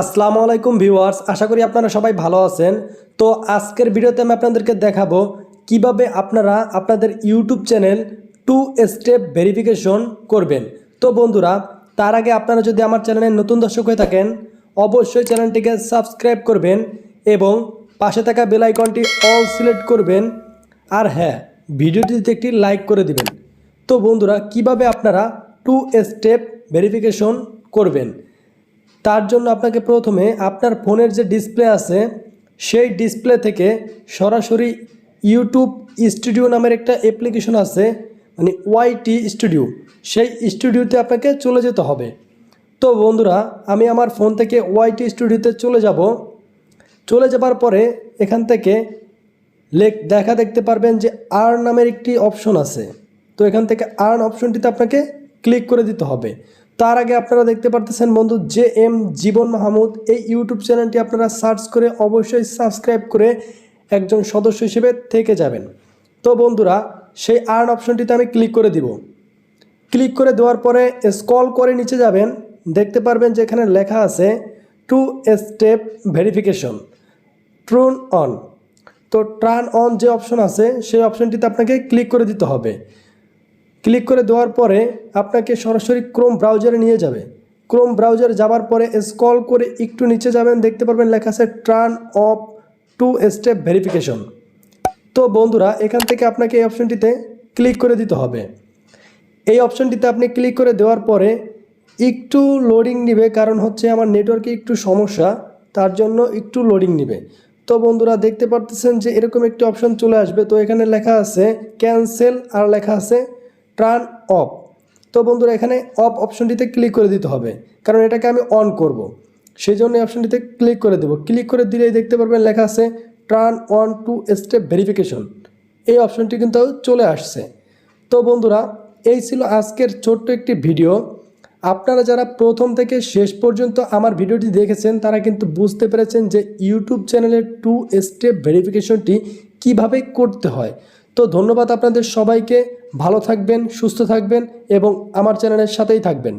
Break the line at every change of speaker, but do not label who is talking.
আসসালামু আলাইকুম ভিউয়ার্স, আশা করি আপনারা সবাই ভালো আছেন। তো আজকের ভিডিওতে আমি আপনাদেরকে দেখাবো কীভাবে আপনারা আপনাদের YouTube channel two step verification করবেন। তো বন্ধুরা, তার আগে আপনারা যদি আমার চ্যানেলের নতুন দর্শক হয়ে থাকেন, অবশ্যই চ্যানেলটিকে সাবস্ক্রাইব করবেন এবং পাশে থাকা বেল আইকনটি অল সিলেক্ট করবেন। আর হ্যাঁ ভিডিওটিতে একটি লাইক করে দিবেন। তো বন্ধুরা, কীভাবে আপনারা টু স্টেপ ভেরিফিকেশন করবেন? তার জন্য আপনাকে প্রথমে আপনার ফোনের যে ডিসপ্লে আছে, সেই ডিসপ্লে থেকে সরাসরি ইউটিউব স্টুডিও নামের একটা অ্যাপ্লিকেশন আছে মানে ওয়াইটি স্টুডিও। সেই স্টুডিওতে আপনাকে চলে যেতে হবে। তো বন্ধুরা, আমি আমার ফোন থেকে ওয়াইটি স্টুডিওতে চলে যাব। চলে যাবার পরে এখান থেকে লেখ, দেখা দেখতে পারবেন যে আর নামের একটি অপশন আছে। তো এখান থেকে আর্ন অপশনটিতে আপনাকে ক্লিক করে দিতে হবে। তার আগে আপনারা দেখতে পারতেছেন বন্ধু জে এম জীবন মাহমুদ। এই ইউটিউব চ্যানেলটি আপনারা সার্চ করে অবশ্যই সাবস্ক্রাইব করে একজন সদস্য হিসেবে থেকে যাবেন। তো বন্ধুরা, সেই আর্ন অপশনটিতে আমি ক্লিক করে দিব। ক্লিক করে দেওয়ার পরে স্কল করে নিচে যাবেন। দেখতে পারবেন যে এখানে লেখা আছে two step verification turn on তো টার্ন অন যে অপশন আছে, সেই অপশনটিতে আপনাকে ক্লিক করে দিতে হবে। ক্লিক করে দেওয়ার পরে আপনাকে সরাসরি ক্রোম ব্রাউজারে নিয়ে যাবে। ক্রোম ব্রাউজারে যাবার পরে স্কল করে একটু নিচে যাবেন, দেখতে পারবেন লেখা আছে turn off two step verification. তো বন্ধুরা, এখান থেকে আপনাকে এই অপশনটিতে ক্লিক করে দিতে হবে। এই অপশনটিতে আপনি ক্লিক করে দেওয়ার পরে একটু লোডিং নেবে, কারণ হচ্ছে আমার নেটওয়ার্কে একটু সমস্যা, তার জন্য একটু লোডিং নেবে। তো বন্ধুরা, দেখতে পারতেছেন যে এরকম একটি অপশন চলে আসবে। তো এখানে লেখা আছে ক্যান্সেল, আর লেখা আছে টার্ন অফ তো বন্ধুরা, এখানে অফ অপশনটিতে ক্লিক করে দিতে হবে। কারণ এটাকে আমি অন করব। সেই জন্য অপশনটিতে ক্লিক করে দেবো। ক্লিক করে দিলেই দেখতে পারবেন লেখা আছে turn on two step verification এই অপশনটি কিন্তু চলে আসছে। তো বন্ধুরা, এই ছিল আজকের ছোট্ট একটি ভিডিও আপনারা যারা প্রথম থেকে শেষ পর্যন্ত আমার ভিডিওটি দেখেছেন, তারা কিন্তু বুঝতে পেরেছেন যে ইউটিউব চ্যানেলের টু স্টেপ ভেরিফিকেশনটি কীভাবে করতে হয়। তো ধন্যবাদ আপনাদের সবাইকে। ভালো থাকবেন সুস্থ থাকবেন এবং আমার চ্যানেলের সাথেই থাকবেন।